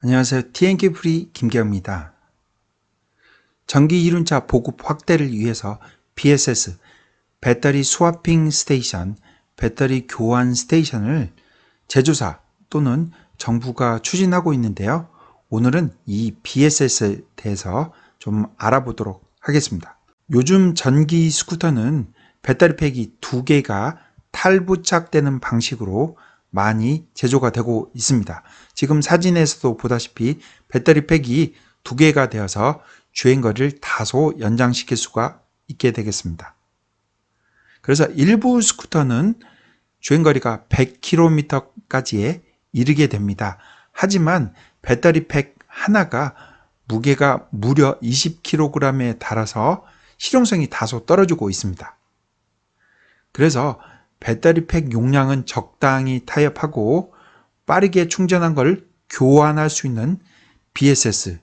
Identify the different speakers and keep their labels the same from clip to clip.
Speaker 1: 안녕하세요. TNK 프리 김경입니다. 전기 이륜차 보급 확대를 위해서 BSS 배터리 스와핑 스테이션, 배터리 교환 스테이션을 제조사 또는 정부가 추진하고 있는데요. 오늘은 이 BSS에 대해서 좀 알아보도록 하겠습니다. 요즘 전기 스쿠터는 배터리 팩이 두 개가 탈부착되는 방식으로 많이 제조가 되고 있습니다. 지금 사진에서도 보다시피 배터리 팩이 두 개가 되어서 주행거리를 다소 연장시킬 수가 있게 되겠습니다. 그래서 일부 스쿠터는 주행거리가 100km까지에 이르게 됩니다. 하지만 배터리 팩 하나가 무게가 무려 20kg에 달아서 실용성이 다소 떨어지고 있습니다. 그래서 배터리 팩 용량은 적당히 타협하고 빠르게 충전한 걸 교환할 수 있는 BSS를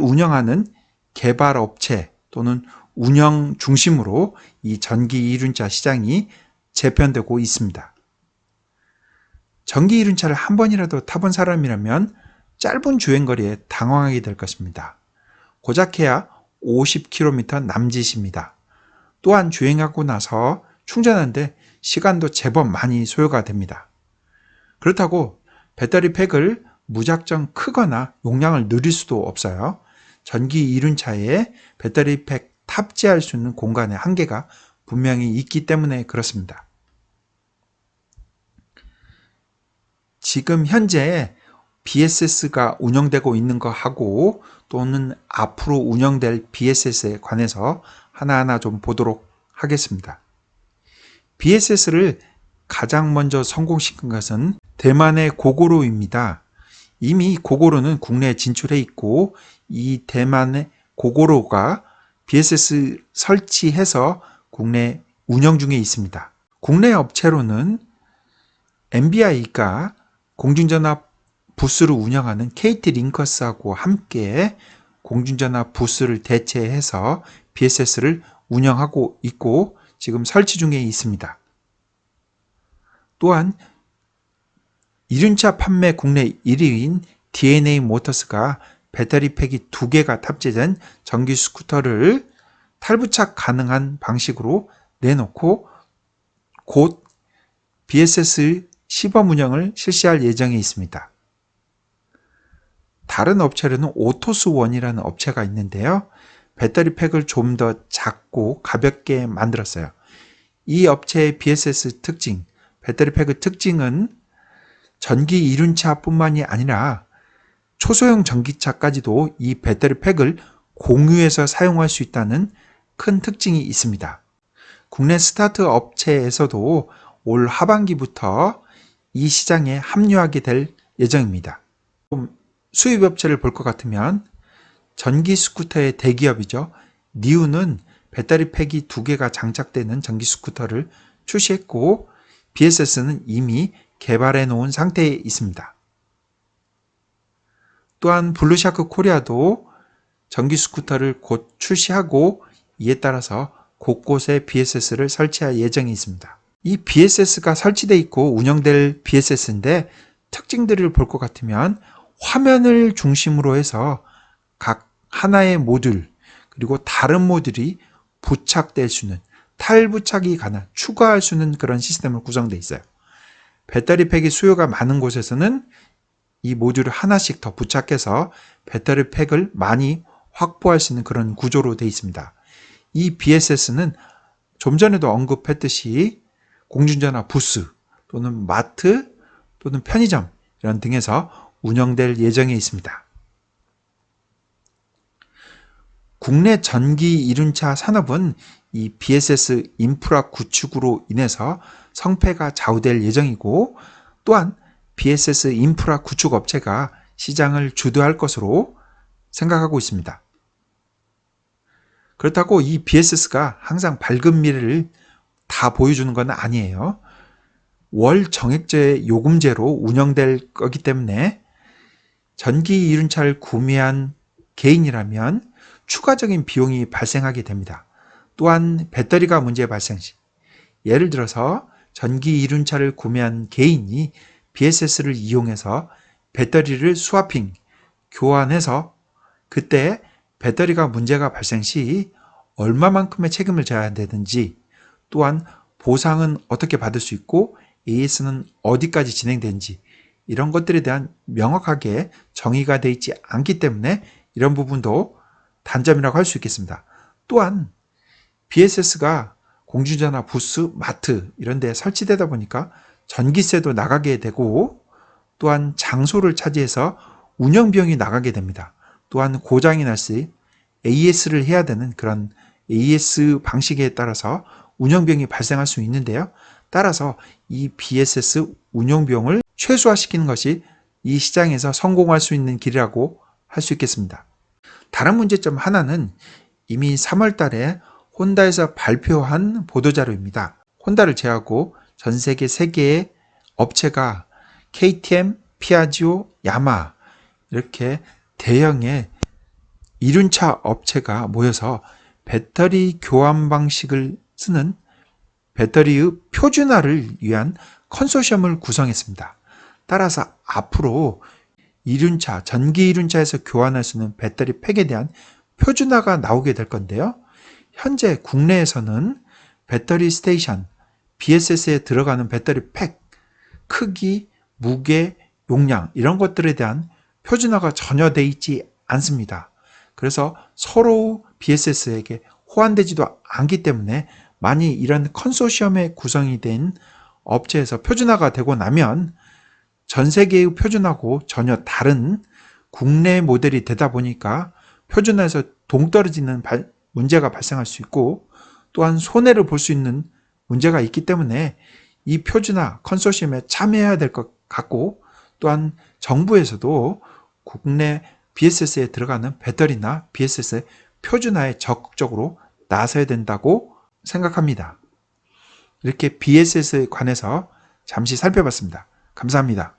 Speaker 1: 운영하는 개발 업체 또는 운영 중심으로 이 전기 이륜차 시장이 재편되고 있습니다. 전기 이륜차를 한 번이라도 타본 사람이라면 짧은 주행거리에 당황하게 될 것입니다. 고작해야 50km 남짓입니다. 또한 주행하고 나서 충전하는데 시간도 제법 많이 소요가 됩니다. 그렇다고 배터리 팩을 무작정 크거나 용량을 늘릴 수도 없어요. 전기 이륜차에 배터리 팩 탑재할 수 있는 공간의 한계가 분명히 있기 때문에 그렇습니다. 지금 현재 BSS가 운영되고 있는 거 하고 또는 앞으로 운영될 BSS에 관해서 하나하나 좀 보도록 하겠습니다. BSS를 가장 먼저 성공시킨 것은 대만의 고고로입니다. 이미 고고로는 국내에 진출해 있고 이 대만의 고고로가 BSS 설치해서 국내 운영 중에 있습니다. 국내 업체로는 MBI가 공중전화 부스를 운영하는 KT 링커스하고 함께 공중전화 부스를 대체해서 BSS를 운영하고 있고 지금 설치 중에 있습니다. 또한 이륜차 판매 국내 1위인 DNA 모터스가 배터리 팩이 두 개가 탑재된 전기 스쿠터를 탈부착 가능한 방식으로 내놓고 곧 BSS 시범 운영을 실시할 예정에 있습니다. 다른 업체로는 오토스원이라는 업체가 있는데요. 배터리 팩을 좀 더 작고 가볍게 만들었어요. 이 업체의 BSS 특징, 배터리 팩의 특징은 전기 이륜차뿐만이 아니라 초소형 전기차까지도 이 배터리 팩을 공유해서 사용할 수 있다는 큰 특징이 있습니다. 국내 스타트 업체에서도 올 하반기부터 이 시장에 합류하게 될 예정입니다. 수입 업체를 볼 것 같으면 전기 스쿠터의 대기업이죠. 니우는 배터리 팩이 두 개가 장착되는 전기 스쿠터를 출시했고 BSS는 이미 개발해 놓은 상태에 있습니다. 또한 블루샤크 코리아도 전기 스쿠터를 곧 출시하고 이에 따라서 곳곳에 BSS를 설치할 예정이 있습니다. 이 BSS가 설치되어 있고 운영될 BSS인데 특징들을 볼 것 같으면 화면을 중심으로 해서 각 하나의 모듈 그리고 다른 모듈이 부착될 수 있는 탈부착이 가능, 추가할 수 있는 그런 시스템으로 구성되어 있어요. 배터리 팩이 수요가 많은 곳에서는 이 모듈을 하나씩 더 부착해서 배터리 팩을 많이 확보할 수 있는 그런 구조로 되어 있습니다. 이 BSS는 좀 전에도 언급했듯이 공중전화 부스 또는 마트 또는 편의점 이런 등에서 운영될 예정에 있습니다. 국내 전기 이륜차 산업은 이 BSS 인프라 구축으로 인해서 성패가 좌우될 예정이고 또한 BSS 인프라 구축 업체가 시장을 주도할 것으로 생각하고 있습니다. 그렇다고 이 BSS가 항상 밝은 미래를 다 보여주는 건 아니에요. 월 정액제 요금제로 운영될 거기 때문에 전기 이륜차를 구매한 개인이라면 추가적인 비용이 발생하게 됩니다. 또한 배터리가 문제 발생 시 예를 들어서 전기 이륜차를 구매한 개인이 BSS를 이용해서 배터리를 스와핑, 교환해서 그때 배터리가 문제가 발생 시 얼마만큼의 책임을 져야 되는지 또한 보상은 어떻게 받을 수 있고 AS는 어디까지 진행되는지 이런 것들에 대한 명확하게 정의가 되어 있지 않기 때문에 이런 부분도 단점이라고 할 수 있겠습니다. 또한 BSS가 공중전화 부스, 마트 이런 데 설치되다 보니까 전기세도 나가게 되고 또한 장소를 차지해서 운영 비용이 나가게 됩니다. 또한 고장이 날 시 AS를 해야 되는 그런 AS 방식에 따라서 운영 비용이 발생할 수 있는데요. 따라서 이 BSS 운영 비용을 최소화시키는 것이 이 시장에서 성공할 수 있는 길이라고 할 수 있겠습니다. 다른 문제점 하나는 이미 3월 달에 혼다에서 발표한 보도자료입니다. 혼다를 제외하고 전 세계 3개의 업체가 KTM, 피아지오, 야마 이렇게 대형의 이륜차 업체가 모여서 배터리 교환 방식을 쓰는 배터리의 표준화를 위한 컨소시엄을 구성했습니다. 따라서 앞으로 이륜차, 전기 이륜차에서 교환할 수 있는 배터리 팩에 대한 표준화가 나오게 될 건데요. 현재 국내에서는 배터리 스테이션, BSS에 들어가는 배터리 팩, 크기, 무게, 용량 이런 것들에 대한 표준화가 전혀 돼 있지 않습니다. 그래서 서로 BSS에게 호환되지도 않기 때문에 만약 이런 컨소시엄의 구성이 된 업체에서 표준화가 되고 나면 전 세계의 표준화고 전혀 다른 국내 모델이 되다 보니까 표준화에서 동떨어지는 발- 문제가 발생할 수 있고 또한 손해를 볼 수 있는 문제가 있기 때문에 이 표준화 컨소시엄에 참여해야 될 것 같고 또한 정부에서도 국내 BSS에 들어가는 배터리나 BSS의 표준화에 적극적으로 나서야 된다고 생각합니다. 이렇게 BSS에 관해서 잠시 살펴봤습니다. 감사합니다.